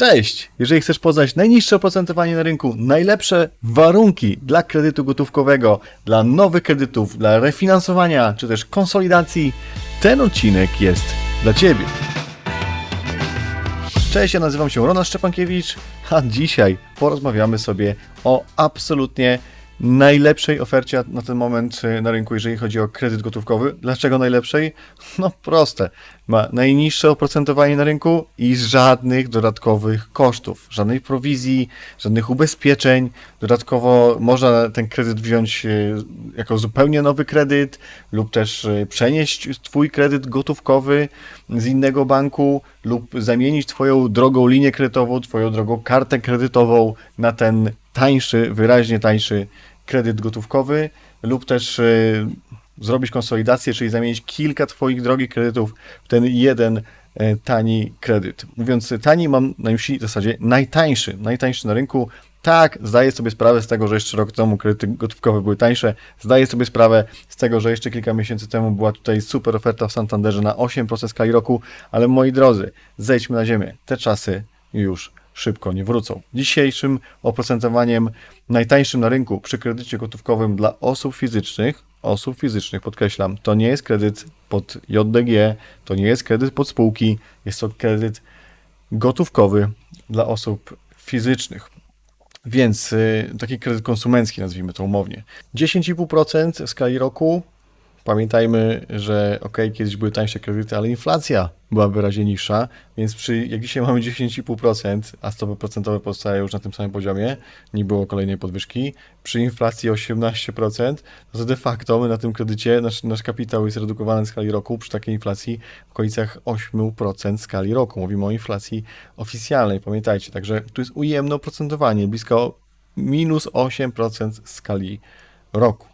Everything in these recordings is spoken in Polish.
Cześć! Jeżeli chcesz poznać najniższe oprocentowanie na rynku, najlepsze warunki dla kredytu gotówkowego, dla nowych kredytów, dla refinansowania czy też konsolidacji, ten odcinek jest dla Ciebie. Cześć, ja nazywam się Ronald Szczepankiewicz, a dzisiaj porozmawiamy sobie o absolutnie najlepszej ofercie na ten moment y, na rynku, jeżeli chodzi o kredyt gotówkowy. Dlaczego najlepszej? No proste. Ma najniższe oprocentowanie na rynku i żadnych dodatkowych kosztów, żadnej prowizji, żadnych ubezpieczeń. Dodatkowo można ten kredyt wziąć y, jako zupełnie nowy kredyt lub też y, przenieść Twój kredyt gotówkowy z innego banku lub zamienić Twoją drogą linię kredytową, Twoją drogą kartę kredytową na ten tańszy, wyraźnie tańszy kredyt gotówkowy lub też y, zrobić konsolidację, czyli zamienić kilka Twoich drogich kredytów w ten jeden y, tani kredyt. Mówiąc tani, mam na myśli w zasadzie najtańszy, najtańszy na rynku. Tak, zdaję sobie sprawę z tego, że jeszcze rok temu kredyty gotówkowe były tańsze. Zdaję sobie sprawę z tego, że jeszcze kilka miesięcy temu była tutaj super oferta w Santanderze na 8% skali roku, ale moi drodzy, zejdźmy na ziemię. Te czasy już szybko nie wrócą. Dzisiejszym oprocentowaniem najtańszym na rynku przy kredycie gotówkowym dla osób fizycznych, osób fizycznych podkreślam, to nie jest kredyt pod JDG, to nie jest kredyt pod spółki, jest to kredyt gotówkowy dla osób fizycznych. Więc y, taki kredyt konsumencki, nazwijmy to umownie. 10,5% w skali roku. Pamiętajmy, że ok, kiedyś były tańsze kredyty, ale inflacja była wyraźnie niższa, więc przy, jak dzisiaj mamy 10,5%, a stopy procentowe pozostają już na tym samym poziomie, nie było kolejnej podwyżki, przy inflacji 18%, no to de facto my na tym kredycie, nasz, nasz kapitał jest redukowany w skali roku przy takiej inflacji w okolicach 8% w skali roku. Mówimy o inflacji oficjalnej, pamiętajcie, także tu jest ujemne oprocentowanie, blisko minus 8% w skali roku.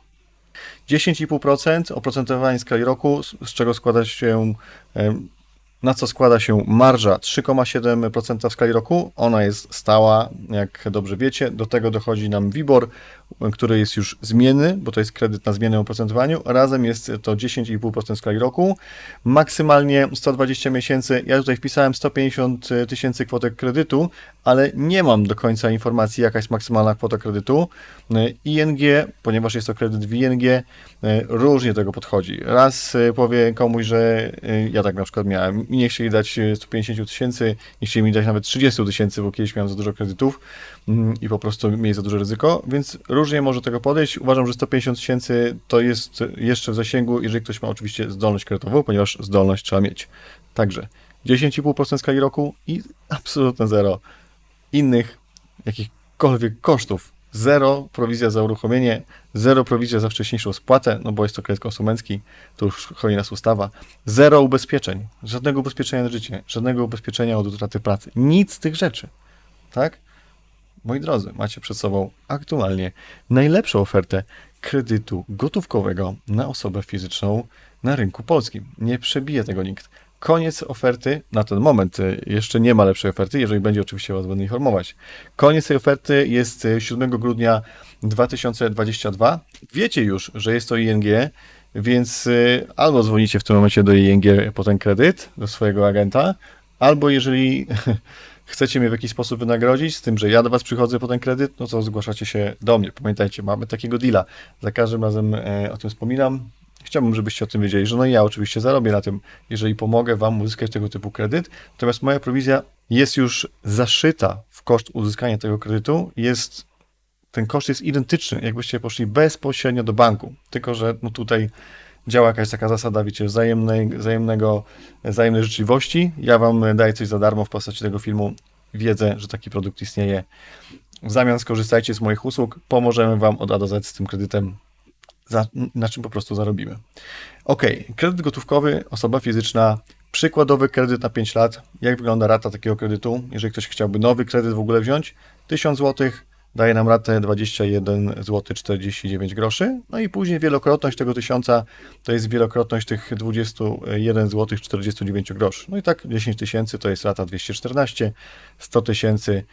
10,5% oprocentowanie skali roku, z czego składa się, na co składa się marża 3,7% w skali roku. Ona jest stała, jak dobrze wiecie. Do tego dochodzi nam WIBOR, który jest już zmienny, bo to jest kredyt na zmiennym oprocentowaniu. Razem jest to 10,5% w skali roku. Maksymalnie 120 miesięcy. Ja tutaj wpisałem 150 tysięcy kwotek kredytu, ale nie mam do końca informacji, jaka jest maksymalna kwota kredytu. ING, ponieważ jest to kredyt w ING, e, różnie tego podchodzi. Raz e, powie komuś, że e, ja tak na przykład miałem, i nie chcieli dać e, 150 tysięcy, nie chcieli mi dać nawet 30 tysięcy, bo kiedyś miałem za dużo kredytów mm, i po prostu mieli za duże ryzyko, więc różnie może tego podejść. Uważam, że 150 tysięcy to jest jeszcze w zasięgu, jeżeli ktoś ma oczywiście zdolność kredytową, ponieważ zdolność trzeba mieć. Także 10,5% skali roku i absolutne zero innych jakichkolwiek kosztów. Zero prowizja za uruchomienie, zero prowizja za wcześniejszą spłatę, no bo jest to kredyt konsumencki, to już chroni nas ustawa. Zero ubezpieczeń, żadnego ubezpieczenia na życie, żadnego ubezpieczenia od utraty pracy. Nic z tych rzeczy. Tak? Moi drodzy, macie przed sobą aktualnie najlepszą ofertę kredytu gotówkowego na osobę fizyczną na rynku polskim. Nie przebije tego nikt. Koniec oferty, na ten moment y, jeszcze nie ma lepszej oferty, jeżeli będzie oczywiście Was będę informować. Koniec tej oferty jest y, 7 grudnia 2022. Wiecie już, że jest to ING, więc y, albo dzwonicie w tym momencie do ING po ten kredyt, do swojego agenta, albo jeżeli chcecie mnie w jakiś sposób wynagrodzić, z tym, że ja do Was przychodzę po ten kredyt, no to zgłaszacie się do mnie. Pamiętajcie, mamy takiego deala. Za każdym razem e, o tym wspominam. Chciałbym, żebyście o tym wiedzieli, że no ja oczywiście zarobię na tym, jeżeli pomogę Wam uzyskać tego typu kredyt. Natomiast moja prowizja jest już zaszyta w koszt uzyskania tego kredytu. Jest, ten koszt jest identyczny, jakbyście poszli bezpośrednio do banku. Tylko, że no tutaj działa jakaś taka zasada, wiecie, wzajemnej, wzajemnego, wzajemnej życzliwości. Ja Wam daję coś za darmo w postaci tego filmu, wiedzę, że taki produkt istnieje. W zamian skorzystajcie z moich usług, pomożemy Wam od A do Z z tym kredytem, za, na czym po prostu zarobimy. Ok, kredyt gotówkowy, osoba fizyczna, przykładowy kredyt na 5 lat. Jak wygląda rata takiego kredytu? Jeżeli ktoś chciałby nowy kredyt w ogóle wziąć, 1000 zł daje nam ratę 21 zł 49 groszy. No i później wielokrotność tego tysiąca to jest wielokrotność tych 21 zł 49 groszy. No i tak 10 tysięcy to jest rata 214, 100 tysięcy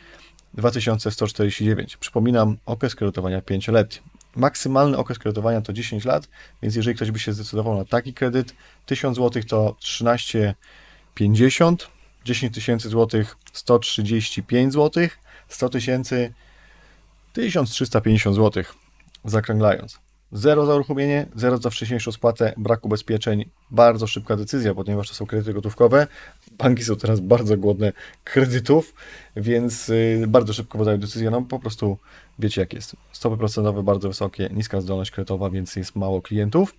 2149. Przypominam, okres kredytowania 5-letni. Maksymalny okres kredytowania to 10 lat, więc jeżeli ktoś by się zdecydował na taki kredyt, 1000 zł to 13,50 10 tysięcy złotych 135 zł, 100 tysięcy 1350 zł, zakręglając. Zero za uruchomienie, zero za wcześniejszą spłatę, brak ubezpieczeń. Bardzo szybka decyzja, ponieważ to są kredyty gotówkowe. Banki są teraz bardzo głodne kredytów, więc y, bardzo szybko wydają decyzję. No po prostu wiecie jak jest. Stopy procentowe bardzo wysokie, niska zdolność kredytowa, więc jest mało klientów.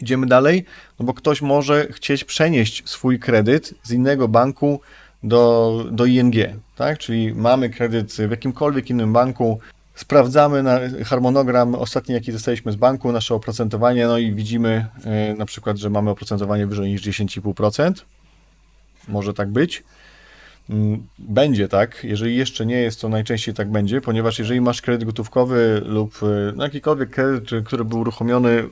Idziemy dalej, no bo ktoś może chcieć przenieść swój kredyt z innego banku do, do ING, tak? Czyli mamy kredyt w jakimkolwiek innym banku, sprawdzamy harmonogram ostatni, jaki dostaliśmy z banku, nasze oprocentowanie, no i widzimy e, na przykład, że mamy oprocentowanie wyżej niż 10,5%. Może tak być. Mm, Będzie tak, jeżeli jeszcze nie jest, to najczęściej tak będzie, ponieważ jeżeli masz kredyt gotówkowy lub e, no, jakikolwiek kredyt, który był uruchomiony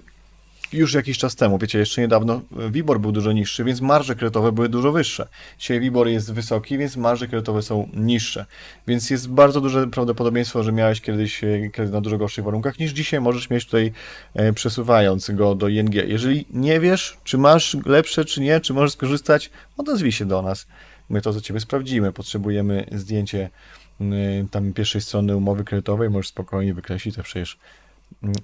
już jakiś czas temu, wiecie, jeszcze niedawno WIBOR był dużo niższy, więc marże kredytowe były dużo wyższe. Dzisiaj WIBOR jest wysoki, więc marże kredytowe są niższe. Więc jest bardzo duże prawdopodobieństwo, że miałeś kiedyś e, kredyt na dużo gorszych warunkach niż dzisiaj możesz mieć tutaj e, przesuwając go do ING. Jeżeli nie wiesz, czy masz lepsze, czy nie, czy możesz skorzystać, odezwij się do nas. My to za Ciebie sprawdzimy. Potrzebujemy zdjęcie tam pierwszej strony umowy kredytowej, możesz spokojnie wykreślić to przecież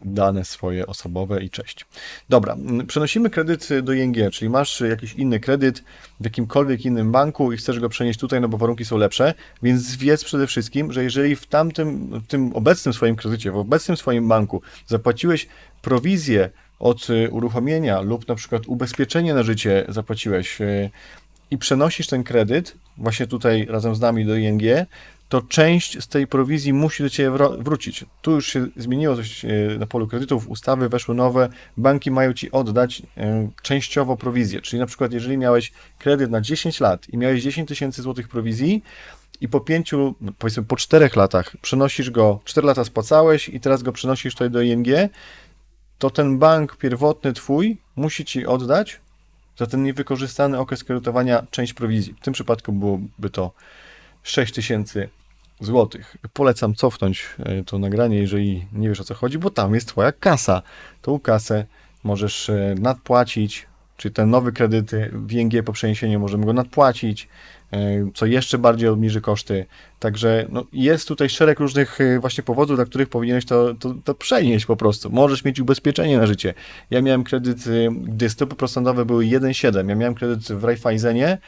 dane swoje osobowe i cześć. Dobra, przenosimy kredyt do ING, czyli masz jakiś inny kredyt w jakimkolwiek innym banku i chcesz go przenieść tutaj, no bo warunki są lepsze, więc wiedz przede wszystkim, że jeżeli w tamtym, tym obecnym swoim kredycie, w obecnym swoim banku zapłaciłeś prowizję od y, uruchomienia lub na przykład ubezpieczenie na życie zapłaciłeś y, i przenosisz ten kredyt właśnie tutaj razem z nami do ING, to część z tej prowizji musi do Ciebie wrócić. Tu już się zmieniło coś e, na polu kredytów, ustawy weszły nowe, banki mają Ci oddać e, częściowo prowizję, czyli na przykład jeżeli miałeś kredyt na 10 lat i miałeś 10 tysięcy złotych prowizji i po pięciu, no, powiedzmy po czterech latach przenosisz go, 4 lata spłacałeś i teraz go przenosisz tutaj do ING, to ten bank pierwotny Twój musi Ci oddać za ten niewykorzystany okres kredytowania część prowizji. W tym przypadku byłoby to 6 tysięcy złotych. Polecam cofnąć e, to nagranie, jeżeli nie wiesz o co chodzi, bo tam jest Twoja kasa. Tą kasę możesz e, nadpłacić, czy ten nowy kredyt w ING po przeniesieniu możemy go nadpłacić, e, co jeszcze bardziej obniży koszty. Także no, jest tutaj szereg różnych właśnie powodów, dla których powinieneś to, to, to przenieść po prostu. Możesz mieć ubezpieczenie na życie. Ja miałem kredyt, gdy stopy procentowe były 1,7. Ja miałem kredyt w Raiffeisenie,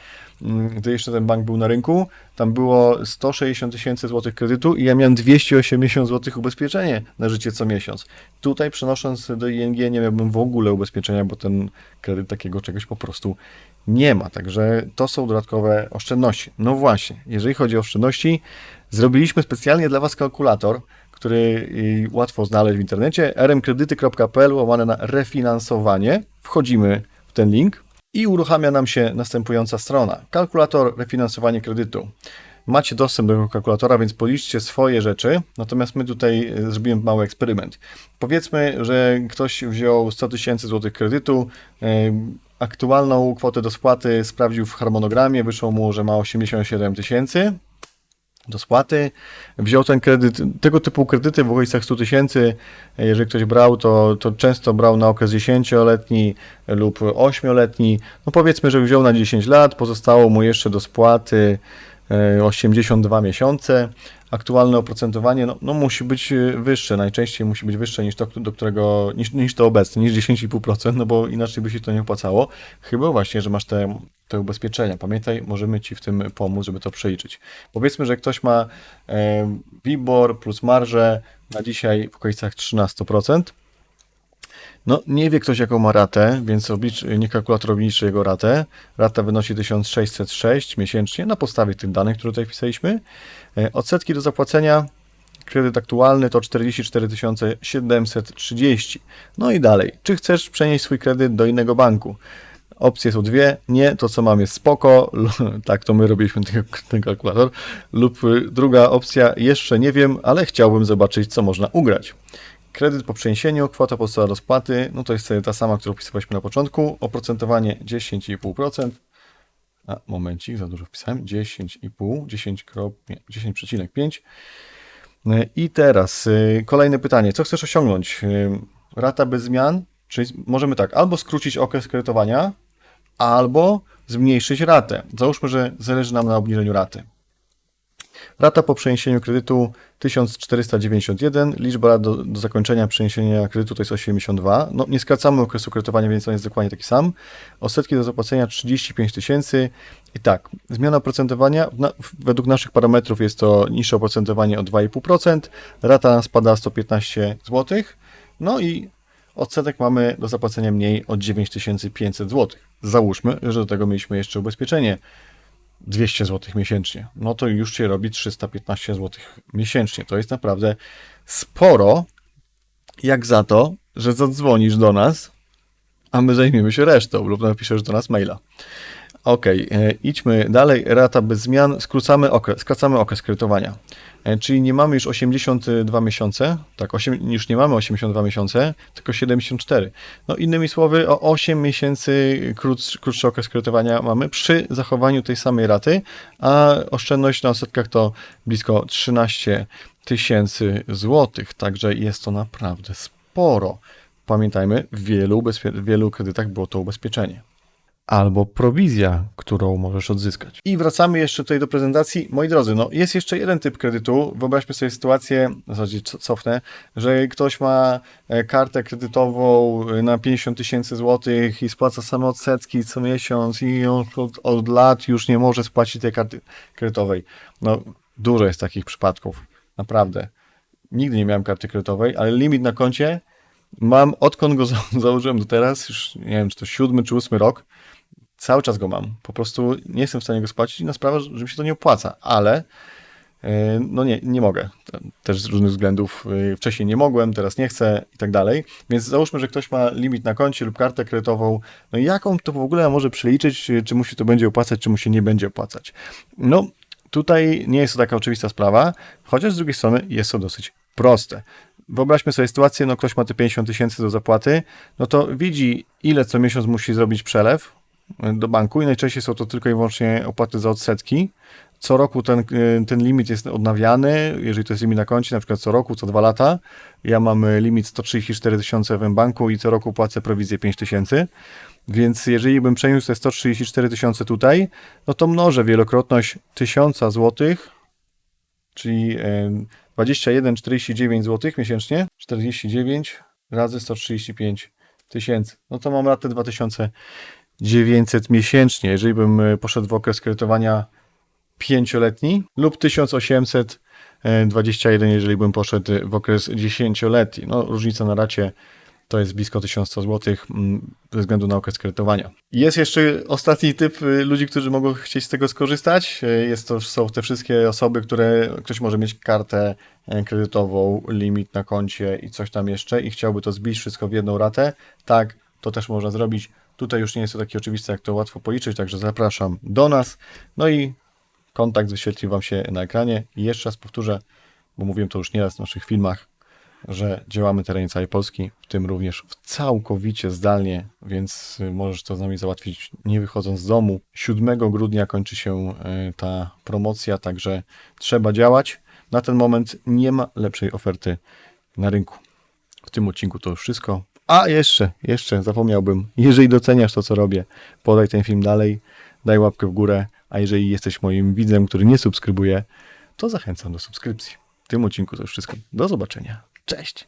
gdy jeszcze ten bank był na rynku. Tam było 160 tysięcy złotych kredytu i ja miałem 280 złotych ubezpieczenie na życie co miesiąc. Tutaj przenosząc do ING nie miałbym w ogóle ubezpieczenia, bo ten kredyt takiego czegoś po prostu nie ma. Także to są dodatkowe oszczędności. No właśnie, jeżeli chodzi o oszczędności, zrobiliśmy specjalnie dla Was kalkulator, który y, łatwo znaleźć w internecie rmkredyty.pl łamane na refinansowanie. Wchodzimy w ten link i uruchamia nam się następująca strona. Kalkulator refinansowanie kredytu. Macie dostęp do tego kalkulatora, więc policzcie swoje rzeczy. Natomiast my tutaj y, zrobimy mały eksperyment. Powiedzmy, że ktoś wziął 100 tysięcy złotych kredytu, y, aktualną kwotę do spłaty sprawdził w harmonogramie, wyszło mu, że ma 87 tysięcy do spłaty. Wziął ten kredyt, tego typu kredyty w okolicach 100 tysięcy, jeżeli ktoś brał, to, to często brał na okres 10-letni lub 8-letni. No powiedzmy, że wziął na 10 lat, pozostało mu jeszcze do spłaty e, 82 miesiące. Aktualne oprocentowanie no, no musi być e, wyższe, najczęściej musi być wyższe niż to, do którego, niż, niż to obecne, niż 10,5%, no bo inaczej by się to nie opłacało. Chyba właśnie, że masz te, te ubezpieczenia. Pamiętaj, możemy Ci w tym pomóc, żeby to przeliczyć. Powiedzmy, że ktoś ma WIBOR plus marżę na dzisiaj w okolicach 13%. No, nie wie ktoś, jaką ma ratę, więc oblicz, niech kalkulator obliczy jego ratę. Rata wynosi 1606 miesięcznie na podstawie tych danych, które tutaj wpisaliśmy. E, Odsetki do zapłacenia, kredyt aktualny to 44 730. No i dalej, czy chcesz przenieść swój kredyt do innego banku? Opcje są dwie. Nie, to co mam jest spoko. Tak, to my robiliśmy ten, ten kalkulator. Lub y, druga opcja, jeszcze nie wiem, ale chciałbym zobaczyć, co można ugrać. Kredyt po przeniesieniu, kwota podstawowa do spłaty, no to jest ta sama, którą wpisywaliśmy na początku. Oprocentowanie 10,5%. A, momencik, za dużo wpisałem. 10,5, 10, nie, 10,5. Y, I teraz y, kolejne pytanie. Co chcesz osiągnąć? Y, Rata bez zmian? Czyli możemy tak, albo skrócić okres kredytowania, albo zmniejszyć ratę. Załóżmy, że zależy nam na obniżeniu raty. Rata po przeniesieniu kredytu 1491, liczba lat do, do zakończenia przeniesienia kredytu to jest 82. No, nie skracamy okresu kredytowania, więc on jest dokładnie taki sam. Odsetki do zapłacenia 35 tysięcy. I tak, zmiana oprocentowania, na, według naszych parametrów jest to niższe oprocentowanie o 2,5%, rata spada 115 zł, no i odsetek mamy do zapłacenia mniej o 9500 zł. Załóżmy, że do tego mieliśmy jeszcze ubezpieczenie 200 zł miesięcznie, no to już się robi 315 zł miesięcznie. To jest naprawdę sporo, jak za to, że zadzwonisz do nas, a my zajmiemy się resztą lub napiszesz do nas maila. Ok, idźmy dalej. Rata bez zmian. Skrócamy okres, skracamy okres kredytowania. E, Czyli nie mamy już 82 miesiące, tak, 8, już nie mamy 82 miesiące, tylko 74. No innymi słowy, o 8 miesięcy krótszy, krótszy okres kredytowania mamy przy zachowaniu tej samej raty, a oszczędność na odsetkach to blisko 13 tysięcy złotych, także jest to naprawdę sporo. Pamiętajmy, w wielu, wielu kredytach było to ubezpieczenie albo prowizja, którą możesz odzyskać. I wracamy jeszcze tutaj do prezentacji. Moi drodzy, no jest jeszcze jeden typ kredytu. Wyobraźmy sobie sytuację, w zasadzie co- cofnę, że ktoś ma e, kartę kredytową e, na 50 tysięcy złotych i spłaca same odsetki co miesiąc i od, od lat już nie może spłacić tej karty kredytowej. No dużo jest takich przypadków, naprawdę. Nigdy nie miałem karty kredytowej, ale limit na koncie mam odkąd go za- założyłem do teraz, już nie wiem, czy to siódmy czy ósmy rok, cały czas go mam. Po prostu nie jestem w stanie go spłacić na sprawę, że mi się to nie opłaca, ale yy, no nie, nie mogę. Te- Też z różnych względów yy, wcześniej nie mogłem, teraz nie chcę i tak dalej. Więc załóżmy, że ktoś ma limit na koncie lub kartę kredytową. No i jaką to w ogóle może przeliczyć, yy, czy mu się to będzie opłacać, czy mu się nie będzie opłacać. No tutaj nie jest to taka oczywista sprawa, chociaż z drugiej strony jest to dosyć proste. Wyobraźmy sobie sytuację, no ktoś ma te 50 tysięcy do zapłaty, no to widzi ile co miesiąc musi zrobić przelew do banku i najczęściej są to tylko i wyłącznie opłaty za odsetki. Co roku ten, y, ten limit jest odnawiany, jeżeli to jest limit na koncie, na przykład co roku, co dwa lata. Ja mam y, limit 134 tysiące w banku i co roku płacę prowizję 5 tysięcy. Więc jeżeli bym przeniósł te 134 tysiące tutaj, no to mnożę wielokrotność 1000 złotych, czyli em, 21,49 zł miesięcznie, 49 razy 135 tysięcy. No to mam ratę 2900 miesięcznie, jeżeli bym e, poszedł w okres kredytowania pięcioletni lub 1821, jeżeli bym poszedł w okres dziesięcioletni. No różnica na racie to jest blisko 1100 zł mm, ze względu na okres kredytowania. Jest jeszcze ostatni typ y, ludzi, którzy mogą chcieć z tego skorzystać. Jest to, są te wszystkie osoby, które ktoś może mieć kartę e, kredytową, limit na koncie i coś tam jeszcze i chciałby to zbić wszystko w jedną ratę. Tak, to też można zrobić. Tutaj już nie jest to takie oczywiste, jak to łatwo policzyć, także zapraszam do nas. No i kontakt wyświetli Wam się na ekranie. I jeszcze raz powtórzę, bo mówiłem to już nieraz w naszych filmach, że działamy terenie całej Polski, w tym również w całkowicie zdalnie, więc y, możesz to z nami załatwić nie wychodząc z domu. 7 grudnia kończy się y, ta promocja, także trzeba działać. Na ten moment nie ma lepszej oferty na rynku. W tym odcinku to już wszystko. A jeszcze, jeszcze zapomniałbym, jeżeli doceniasz to, co robię, podaj ten film dalej, daj łapkę w górę, a jeżeli jesteś moim widzem, który nie subskrybuje, to zachęcam do subskrypcji. W tym odcinku to już wszystko. Do zobaczenia. Cześć!